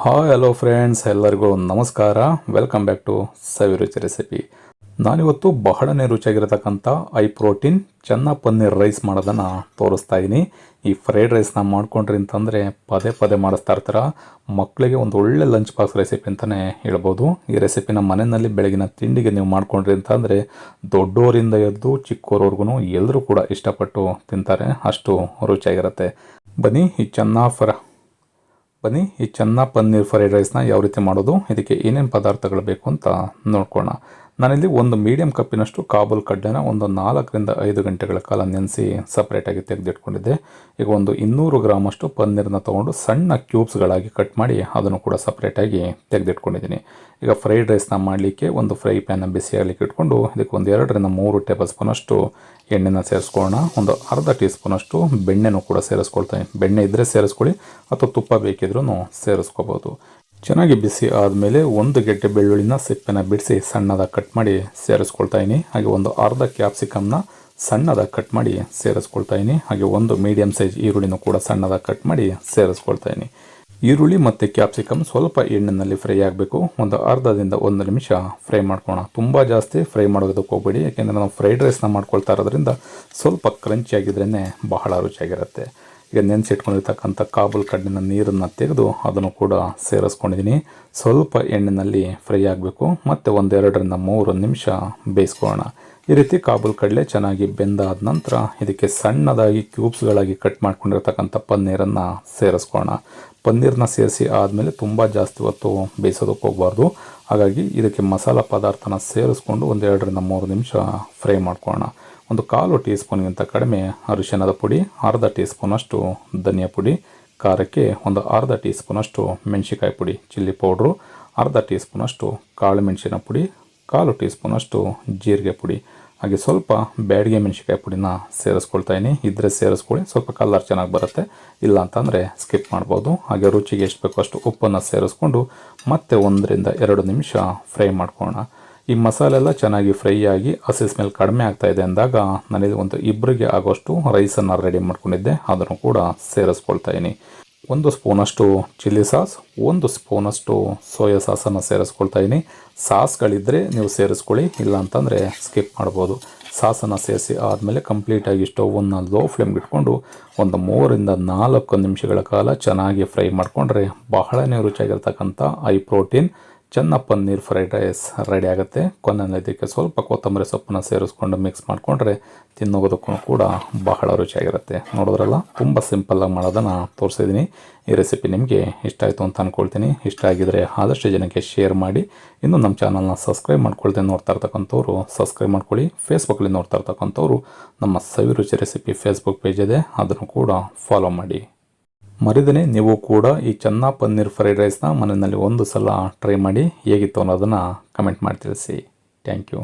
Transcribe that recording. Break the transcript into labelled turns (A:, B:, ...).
A: Hi hello friends ಎಲ್ಲರಿಗೂ ನಮಸ್ಕಾರ. Welcome back to ಸವಿ ರುಚಿ ರೆಸಿಪಿ ನಾನಿವತ್ತು ಬಹಳನೇ ರುಚಿಯಾಗಿರತಕ್ಕಂಥ ಐ ಪ್ರೋಟೀನ್ ಚೆನ್ನ ಪನ್ನೀರ್ ರೈಸ್ ಮಾಡೋದನ್ನು ತೋರಿಸ್ತಾ ಇದ್ದೀನಿ ಈ ಫ್ರೈಡ್ ರೈಸ್ನ ಮಾಡ್ಕೊಂಡ್ರಿ ಅಂತಂದರೆ ಪದೇ ಪದೇ ಮಾಡಿಸ್ತಾ ಇರ್ತಾರೆ. ಮಕ್ಕಳಿಗೆ ಒಂದು ಒಳ್ಳೆ ಲಂಚ್ ಬಾಕ್ಸ್ ರೆಸಿಪಿ ಅಂತಲೇ ಹೇಳ್ಬೋದು. ಈ ರೆಸಿಪಿನ ಮನೆಯಲ್ಲಿ ಬೆಳಗಿನ ತಿಂಡಿಗೆ ನೀವು ಮಾಡ್ಕೊಂಡ್ರಿ ಅಂತಂದರೆ ದೊಡ್ಡೋರಿಂದ ಎದ್ದು ಚಿಕ್ಕವರವ್ರಿಗೂ ಎಲ್ಲರೂ ಕೂಡ ಇಷ್ಟಪಟ್ಟು ತಿಂತಾರೆ. ಅಷ್ಟು ರುಚಿಯಾಗಿರುತ್ತೆ. ಬನ್ನಿ, ಈ ಚೆನ್ನ ಫರ ಬನ್ನಿ, ಈ ಚೆನ್ನ ಪನ್ನೀರ್ ಫ್ರೈಡ್ ರೈಸ್ನ ಯಾವ ರೀತಿ ಮಾಡೋದು, ಇದಕ್ಕೆ ಏನೇನು ಪದಾರ್ಥಗಳು ಬೇಕು ಅಂತ ನೋಡ್ಕೋಣ ನಾನಿಲ್ಲಿ ಒಂದು ಮೀಡಿಯಂ ಕಪ್ಪಿನಷ್ಟು ಕಾಬೂಲ್ ಕಡ್ಲೆನ ಒಂದು ನಾಲ್ಕರಿಂದ ಐದು ಗಂಟೆಗಳ ಕಾಲ ನೆನೆಸಿ ಸಪ್ರೇಟಾಗಿ ತೆಗೆದಿಟ್ಕೊಂಡಿದ್ದೆ. ಈಗ ಒಂದು ಇನ್ನೂರು ಗ್ರಾಮಷ್ಟು ಪನ್ನೀರನ್ನ ತೊಗೊಂಡು ಸಣ್ಣ ಕ್ಯೂಬ್ಸ್ಗಳಾಗಿ ಕಟ್ ಮಾಡಿ ಅದನ್ನು ಕೂಡ ಸಪ್ರೇಟಾಗಿ ತೆಗೆದಿಟ್ಕೊಂಡಿದ್ದೀನಿ. ಈಗ ಫ್ರೈಡ್ ರೈಸ್ನ ಮಾಡಲಿಕ್ಕೆ ಒಂದು ಫ್ರೈ ಪ್ಯಾನ್ನ ಬಿಸಿಯಾಗಲಿಕ್ಕೆ ಇಟ್ಕೊಂಡು ಇದಕ್ಕೆ ಒಂದು ಎರಡರಿಂದ ಮೂರು ಟೇಬಲ್ ಸ್ಪೂನಷ್ಟು ಎಣ್ಣೆನ ಸೇರಿಸ್ಕೊಳ್ಳೋಣ. ಒಂದು ಅರ್ಧ ಟೀ ಸ್ಪೂನಷ್ಟು ಬೆಣ್ಣೆನೂ ಕೂಡ ಸೇರಿಸ್ಕೊಳ್ತೀನಿ. ಬೆಣ್ಣೆ ಇದ್ದರೆ ಸೇರಿಸ್ಕೊಳ್ಳಿ, ಅಥವಾ ತುಪ್ಪ ಬೇಕಿದ್ರೂ ಸೇರಿಸ್ಕೋಬೋದು. ಚೆನ್ನಾಗಿ ಬಿಸಿ ಆದಮೇಲೆ ಒಂದು ಗೆಡ್ಡೆ ಬೆಳ್ಳುಳ್ಳಿನ ಸಿಪ್ಪೆನ ಬಿಡಿಸಿ ಸಣ್ಣದಾಗಿ ಕಟ್ ಮಾಡಿ ಸೇರಿಸ್ಕೊಳ್ತಾ ಇದ್ದೀನಿ ಹಾಗೆ ಒಂದು ಅರ್ಧ ಕ್ಯಾಪ್ಸಿಕಮ್ನ ಸಣ್ಣದಾಗಿ ಕಟ್ ಮಾಡಿ ಸೇರಿಸ್ಕೊಳ್ತಾ ಇದ್ದೀನಿ ಹಾಗೆ ಒಂದು ಮೀಡಿಯಂ ಸೈಜ್ ಈರುಳ್ಳಿನೂ ಕೂಡ ಸಣ್ಣದಾಗಿ ಕಟ್ ಮಾಡಿ ಸೇರಿಸ್ಕೊಳ್ತಾ ಇದ್ದೀನಿ ಈರುಳ್ಳಿ ಮತ್ತು ಕ್ಯಾಪ್ಸಿಕಮ್ ಸ್ವಲ್ಪ ಎಣ್ಣೆಯಲ್ಲಿ ಫ್ರೈ ಆಗಬೇಕು. ಒಂದು ಅರ್ಧದಿಂದ ಒಂದು ನಿಮಿಷ ಫ್ರೈ ಮಾಡ್ಕೋಣ ತುಂಬ ಜಾಸ್ತಿ ಫ್ರೈ ಮಾಡೋದಕ್ಕೆ ಹೋಗ್ಬೇಡಿ. ಯಾಕೆಂದರೆ ನಾವು ಫ್ರೈಡ್ ರೈಸ್ನ ಮಾಡ್ಕೊಳ್ತಾ ಇರೋದ್ರಿಂದ ಸ್ವಲ್ಪ ಕ್ರಂಚಿಯಾಗಿದ್ರೇ ಬಹಳ ರುಚಿಯಾಗಿರುತ್ತೆ. ಈಗ ನೆನೆಸಿಟ್ಕೊಂಡಿರ್ತಕ್ಕಂಥ ಕಾಬುಲ್ ಕಡ್ಡಿನ ನೀರನ್ನು ತೆಗೆದು ಅದನ್ನು ಕೂಡ ಸೇರಿಸ್ಕೊಂಡಿದ್ದೀನಿ. ಸ್ವಲ್ಪ ಎಣ್ಣೆಯಲ್ಲಿ ಫ್ರೈ ಆಗಬೇಕು. ಮತ್ತು ಒಂದೆರಡರಿಂದ ಮೂರು ನಿಮಿಷ ಬೇಯಿಸ್ಕೊಳ್ಳೋಣ. ಈ ರೀತಿ ಕಾಬುಲ್ ಕಡಲೆ ಚೆನ್ನಾಗಿ ಬೆಂದಾದ ನಂತರ ಇದಕ್ಕೆ ಸಣ್ಣದಾಗಿ ಕ್ಯೂಬ್ಸ್ಗಳಾಗಿ ಕಟ್ ಮಾಡ್ಕೊಂಡಿರ್ತಕ್ಕಂಥ ಪನ್ನೀರನ್ನು ಸೇರಿಸ್ಕೊಳ್ಳೋಣ. ಪನ್ನೀರನ್ನ ಸೇರಿಸಿ ಆದಮೇಲೆ ತುಂಬ ಜಾಸ್ತಿ ಹೊತ್ತು ಬೇಯಿಸೋದಕ್ಕೆ ಹೋಗಬಾರ್ದು. ಹಾಗಾಗಿ ಇದಕ್ಕೆ ಮಸಾಲ ಪದಾರ್ಥನ ಸೇರಿಸ್ಕೊಂಡು ಒಂದೆರಡರಿಂದ ಮೂರು ನಿಮಿಷ ಫ್ರೈ ಮಾಡ್ಕೊಳ್ಳೋಣ. ಒಂದು ಕಾಲು ಟೀ ಸ್ಪೂನ್ಗಿಂತ ಕಡಿಮೆ ಅರಿಶಿನದ ಪುಡಿ, ಅರ್ಧ ಟೀ ಸ್ಪೂನಷ್ಟು ಧನಿಯಾ ಪುಡಿ, ಖಾರಕ್ಕೆ ಒಂದು ಅರ್ಧ ಟೀ ಸ್ಪೂನಷ್ಟು ಮೆಣಸಿಕಾಯಿ ಪುಡಿ, ಚಿಲ್ಲಿ ಪೌಡ್ರು, ಅರ್ಧ ಟೀ ಸ್ಪೂನಷ್ಟು ಕಾಳು ಮೆಣಸಿನ ಪುಡಿ, ಕಾಲು ಟೀ ಸ್ಪೂನಷ್ಟು ಜೀರಿಗೆ ಪುಡಿ. ಹಾಗೆ ಸ್ವಲ್ಪ ಬ್ಯಾಡಿಗೆ ಮೆಣಸಿಕಾಯಿ ಪುಡಿನ ಸೇರಿಸ್ಕೊಳ್ತಾ ಇದ್ದೀನಿ ಇದ್ದರೆ ಸೇರಿಸ್ಕೊಳ್ಳಿ. ಸ್ವಲ್ಪ ಕಲರ್ ಚೆನ್ನಾಗಿ ಬರುತ್ತೆ. ಇಲ್ಲ ಅಂತಂದರೆ ಸ್ಕಿಪ್ ಮಾಡ್ಬೋದು. ಹಾಗೆ ರುಚಿಗೆ ಎಷ್ಟು ಬೇಕೋ ಅಷ್ಟು ಉಪ್ಪನ್ನು ಸೇರಿಸ್ಕೊಂಡು ಮತ್ತೆ ಒಂದರಿಂದ ಎರಡು ನಿಮಿಷ ಫ್ರೈ ಮಾಡ್ಕೊಳ್ಳೋಣ. ಈ ಮಸಾಲೆ ಎಲ್ಲ ಚೆನ್ನಾಗಿ ಫ್ರೈ ಆಗಿ ಹಸಿ ಸ್ಮೆಲ್ ಕಡಿಮೆ ಆಗ್ತಾ ಇದೆ ಅಂದಾಗ ನನಗೆ ಒಂದು ಇಬ್ಬರಿಗೆ ಆಗೋಷ್ಟು ರೈಸನ್ನು ರೆಡಿ ಮಾಡ್ಕೊಂಡಿದ್ದೆ. ಅದನ್ನು ಕೂಡ ಸೇರಿಸ್ಕೊಳ್ತಾ ಇದ್ದೀನಿ. ಒಂದು ಸ್ಪೂನಷ್ಟು ಚಿಲ್ಲಿ ಸಾಸ್ ಒಂದು ಸ್ಪೂನಷ್ಟು ಸೋಯಾ ಸಾಸನ್ನು ಸೇರಿಸ್ಕೊಳ್ತಾ ಇದ್ದೀನಿ. ಸಾಸ್ಗಳಿದ್ದರೆ ನೀವು ಸೇರಿಸ್ಕೊಳ್ಳಿ ಇಲ್ಲ ಅಂತಂದರೆ ಸ್ಕಿಪ್ ಮಾಡ್ಬೋದು ಸಾಸನ್ನು ಸೇರಿಸಿ ಆದಮೇಲೆ ಕಂಪ್ಲೀಟಾಗಿ ಸ್ಟೌವನ್ನು ಲೋ ಫ್ಲೇಮ್ಗೆ ಇಟ್ಕೊಂಡು ಒಂದು ಮೂರರಿಂದ ನಾಲ್ಕು ನಿಮಿಷಗಳ ಕಾಲ ಚೆನ್ನಾಗಿ ಫ್ರೈ ಮಾಡಿಕೊಂಡ್ರೆ ಬಹಳನೇ ರುಚಿಯಾಗಿರ್ತಕ್ಕಂಥ ಐ ಪ್ರೋಟೀನ್ ಚೆನ್ನ ಪನ್ನೀರ್ ಫ್ರೈಡ್ ರೈಸ್ ರೆಡಿ ಆಗುತ್ತೆ. ಕೊನೆಯಲ್ಲಿ ಇದಕ್ಕೆ ಸ್ವಲ್ಪ ಕೊತ್ತಂಬರಿ ಸೊಪ್ಪನ್ನು ಸೇರಿಸ್ಕೊಂಡು ಮಿಕ್ಸ್ ಮಾಡಿಕೊಂಡ್ರೆ ತಿನ್ನೋದಕ್ಕೂ ಕೂಡ ಬಹಳ ರುಚಿಯಾಗಿರುತ್ತೆ. ನೋಡಿದ್ರಲ್ಲ? ತುಂಬ ಸಿಂಪಲ್ಲಾಗಿ ಮಾಡೋದನ್ನು ತೋರಿಸಿದ್ದೀನಿ ಈ ರೆಸಿಪಿ ನಿಮಗೆ ಇಷ್ಟ ಆಯಿತು ಅಂತ ಅಂದ್ಕೊಳ್ತೀನಿ ಇಷ್ಟ ಆಗಿದರೆ ಆದಷ್ಟು ಜನಕ್ಕೆ ಶೇರ್ ಮಾಡಿ. ಇನ್ನು ನಮ್ಮ ಚಾನಲ್ನ ಸಬ್ಸ್ಕ್ರೈಬ್ ಮಾಡ್ಕೊಳ್ತೇನೆ ನೋಡ್ತಾ ಇರ್ತಕ್ಕಂಥವ್ರು ಸಬ್ಸ್ಕ್ರೈಬ್ ಮಾಡ್ಕೊಳ್ಳಿ. ಫೇಸ್ಬುಕ್ಕಲ್ಲಿ ನೋಡ್ತಾ ಇರ್ತಕ್ಕಂಥವ್ರು ನಮ್ಮ ಸವಿ ರುಚಿ ರೆಸಿಪಿ ಫೇಸ್ಬುಕ್ ಪೇಜ್ ಇದೆ. ಅದನ್ನು ಕೂಡ ಫಾಲೋ ಮಾಡಿ. ಮರಿದನೆ, ನೀವು ಕೂಡ ಈ ಚೆನ್ನ ಪನ್ನೀರ್ ಫ್ರೈಡ್ ರೈಸ್ನ ಮನೆಯಲ್ಲಿ ಒಂದು ಸಲ ಟ್ರೈ ಮಾಡಿ ಹೇಗಿತ್ತು ಅನ್ನೋದನ್ನು ಕಮೆಂಟ್ ಮಾಡಿ ತಿಳಿಸಿ. Thank you